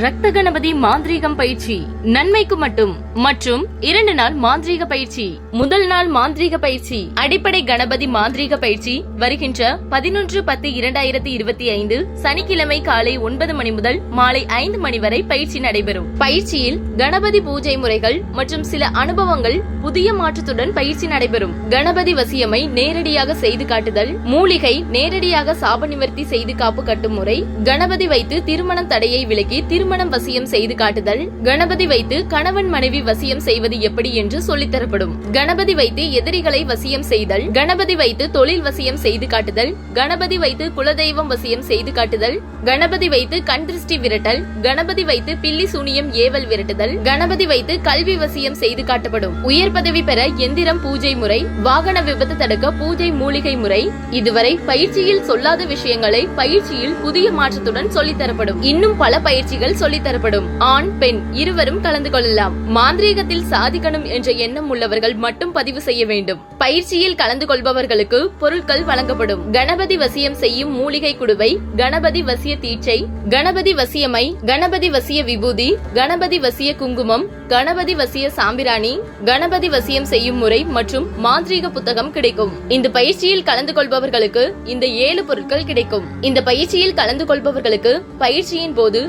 ரத்த கணபதி மாந்திரீகம் பயிற்சி. நன்மைக்கு மட்டும் மற்றும் இரண்டு நாள் மாந்திரீக பயிற்சி. முதல் நாள் மாந்திரீக பயிற்சி. அடிப்படை கணபதி மாந்திரீக பயிற்சி வருகின்ற பதினொன்று பத்து இரண்டாயிரத்தி இருபத்தி ஐந்து சனிக்கிழமை காலை ஒன்பது மணி முதல் மாலை ஐந்து மணி வரை பயிற்சி நடைபெறும். பயிற்சியில் கணபதி பூஜை முறைகள் மற்றும் சில அனுபவங்கள் புதிய மாற்றத்துடன் பயிற்சி நடைபெறும். கணபதி வசியமை நேரடியாக செய்து காட்டுதல் மூலிகை நேரடியாக சாப நிவர்த்தி செய்து காப்பு கட்டும் முறை கணபதி வைத்து திருமணம் தடையை விலக்கி திருமணம் வசியம் செய்து காட்டுதல் கணபதி வைத்து கணவன் மனைவி வசியம் செய்வது எப்படி என்று சொல்லித்தரப்படும். கணபதி வைத்து எதிரிகளை வசியம் செய்தல் கணபதி வைத்து தொழில் வசியம் செய்து காட்டுதல் கணபதி வைத்து குலதெய்வம் வசியம் செய்து காட்டுதல் கணபதி வைத்து கண் திருஷ்டி விரட்டல் கணபதி வைத்து பில்லி சூனியம் ஏவல் விரட்டுதல் கணபதி வைத்து கல்வி வசியம் செய்து காட்டப்படும். உயர் பதவி பெற எந்திரம் பூஜை முறை வாகன விபத்து தடுக்க பூஜை மூலிகை முறை இதுவரை பயிற்சியில் சொல்லாத விஷயங்களை பயிற்சியில் புதிய மாற்றத்துடன் சொல்லித்தரப்படும். இன்னும் பல பயிற்சிகள் சொல்லித் தரப்படும் ஆண் பெண் இருவரும் கலந்து கொள்ளலாம். மாந்திரீகத்தில் சாதிக்கணும் என்ற எண்ணம் உள்ளவர்கள் மட்டும் பதிவு செய்ய வேண்டும். பயிற்சியில் கலந்து கொள்பவர்களுக்கு பொருட்கள் வழங்கப்படும். கணபதி வசியம் செய்யும் மூலிகை குடுவை கணபதி வசிய தீட்சை கணபதி வசியமை கணபதி வசிய விபூதி கணபதி வசிய குங்குமம் கணபதி வசிய சாம்பிராணி கணபதி வசியம் செய்யும் முறை மற்றும் மாந்திரீக புத்தகம் கிடைக்கும். இந்த பயிற்சியில் கலந்து கொள்பவர்களுக்கு இந்த ஏழு பொருட்கள் கிடைக்கும். இந்த பயிற்சியில் கலந்து கொள்பவர்களுக்கு பயிற்சியின் போது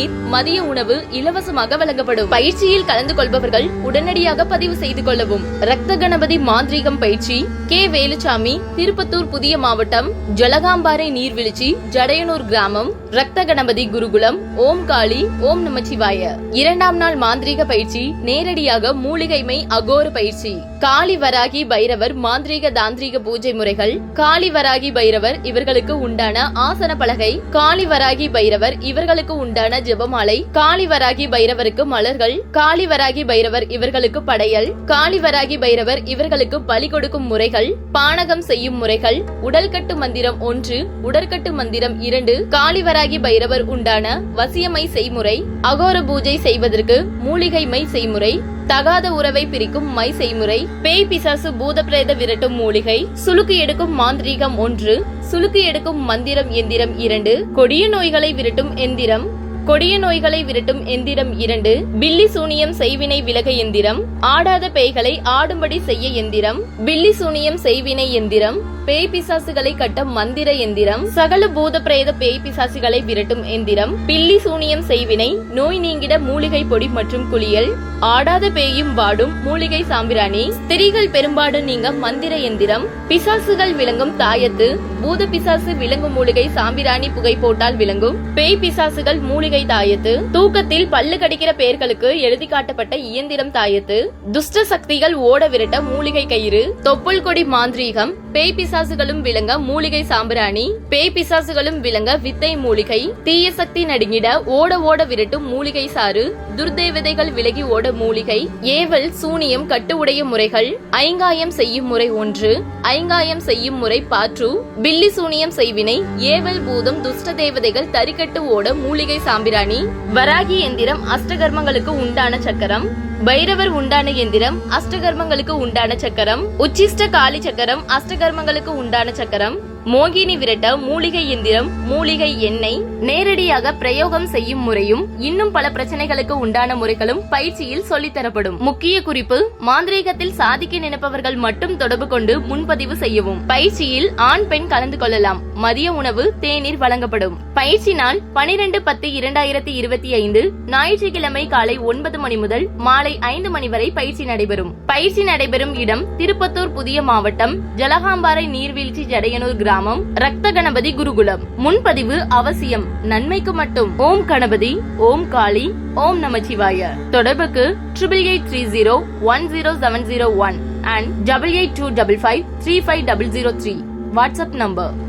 தேநீர் மதிய உணவு இலவசமாக வழங்கப்படும். பயிற்சியில் கலந்து கொள்பவர்கள் உடனடியாக பதிவு செய்து கொள்ளவும். ரத்த கணபதி மாந்திரீகம் பயிற்சி கே. வேலுச்சாமி திருப்பத்தூர் புதிய மாவட்டம் ஜலகாம்பாறை நீர்வீழ்ச்சி ஜடையனூர் கிராமம் ரத்த கணபதி குருகுலம் ஓம் காளி ஓம் நமச்சிவாய. இரண்டாம் நாள் மாந்திரீக பயிற்சி நேரடியாக மூலிகைமை அகோர பயிற்சி. காளி வராகி பைரவர் மாந்திரீக தாந்திரீக பூஜை முறைகள் காளி வராகி பைரவர் இவர்களுக்கு உண்டான ஆசன பலகை காளி வராகி பைரவர் இவர்களுக்கு உண்டான ஜெபமாலை காளி வராகி பைரவருக்கு மலர்கள் காளி வராகி பைரவர் இவர்களுக்கு படையல் காளி வராகி பைரவர் இவர்களுக்கு பலி கொடுக்கும் முறைகள் பானகம் செய்யும் முறைகள் உடல்கட்டு மந்திரம் ஒன்று உடற்கட்டு மந்திரம் இரண்டு காளி வராகி பைரவர் உண்டான வசியமை செய்முறை அகோர பூஜை செய்வதற்கு மூலிகை மை செய்முறை தகாத உறவை பிரிக்கும் மை செய்முறை. பேய் பிசாசு பூத பிரேத விரட்டும் மூலிகை. சுளுக்கு எடுக்கும் மாந்திரீகம் ஒன்று. சுளுக்கு எடுக்கும் மந்திரம் எந்திரம் இரண்டு. கொடிய நோய்களை விரட்டும் எந்திரம். கொடிய நோய்களை விரட்டும் எந்திரம் இரண்டு. பில்லி சூனியம் செய்வினை விலக எந்திரம். ஆடாத பேய்களை ஆடும்படி செய்ய எந்திரம். பில்லி சூனியம் செய்வினை எந்திரம். பேய் பிசாசுகளை கட்ட மந்திர எந்திரம் சகல பூத பிரேத பேய் பிசாசுகளை விரட்டும் எந்திரம் பில்லி சூனியம் செய்வினை நோய் நீங்கிட மூலிகை பொடி மற்றும் குளியல் ஆடாத பேயும் வாடும் மூலிகை சாம்பிராணி ஸ்திரீகள் பெரும்பாடு நீங்க மந்திர எந்திரம் பிசாசுகள் விளங்கும் தாயத்து பூத பிசாசு விளங்கும் மூலிகை சாம்பிராணி புகை போட்டால் விளங்கும் பேய் பிசாசுகள் மூலிகை தாயத்து தூக்கத்தில் பல்லு கடிக்கிற பெயர்களுக்கு எழுதி காட்டப்பட்ட இயந்திரம் தாயத்து துஷ்ட சக்திகள் ஓட விரட்ட மூலிகை கயிறு தொப்புள் கொடி மாந்திரீகம் பேய் பிசாசுகளும் விளங்க மூலிகை சாம்பிராணி பேய் பிசாசுகளும் விளங்க வித்தை மூலிகை தீய சக்தி நடுங்கிட ஓட ஓட விரட்டும் மூலிகை சாறு துர்தேவதைகள் விலகி ஓட மூலிகை ஏவல் சூனியம் கட்டு உடைய முறைகள் ஐங்காயம் செய்யும் முறை ஒன்று ஐங்காயம் செய்யும் முறை பாற்று பில்லி சூனியம் செய்வினை ஏவல் பூதம் துஷ்ட தேவதைகள் தரிக்கட்டு ஓட மூலிகை சாம்பிராணி வராகி எந்திரம் அஷ்டகர்மங்களுக்கு உண்டான சக்கரம் பைரவர் உண்டான எந்திரம் அஷ்டகர்மங்களுக்கு உண்டான சக்கரம் உச்சிஷ்ட காளி சக்கரம் அஷ்டகர்மங்களுக்கு உண்டான சக்கரம். மோகினி விரட்ட மூலிகை எந்திரம் மூலிகை எண்ணெய் நேரடியாக பிரயோகம் செய்யும் முறையும் இன்னும் பல பிரச்சனைகளுக்கு உண்டான முறைகளும் பயிற்சியில் சொல்லித்தரப்படும். முக்கிய குறிப்பு மாந்திரீகத்தில் சாதிக்க நினைப்பவர்கள் மட்டும் தொடர்பு கொண்டு முன்பதிவு செய்யவும். பயிற்சியில் ஆண் பெண் கலந்து கொள்ளலாம். மதிய உணவு தேநீர் வழங்கப்படும். பயிற்சி நாள் பனிரெண்டு பத்து இரண்டாயிரத்தி இருபத்தி ஐந்து ஞாயிற்றுக்கிழமை காலை ஒன்பது மணி முதல் மாலை ஐந்து மணி வரை பயிற்சி நடைபெறும். பயிற்சி நடைபெறும் இடம் திருப்பத்தூர் புதிய மாவட்டம் ஜலகாம்பாறை நீர்வீழ்ச்சி ஜடையனூர் கிராமம் ரத்த கணபதி குருகுலம். முன்பதிவு அவசியம். நன்மைக்கு மட்டும். ஓம் கணபதி ஓம் காளி ஓம் நமச்சிவாய. தொடர்புக்கு triple eight three zero one zero seven zero one and double eight two double five three five double zero three WhatsApp number.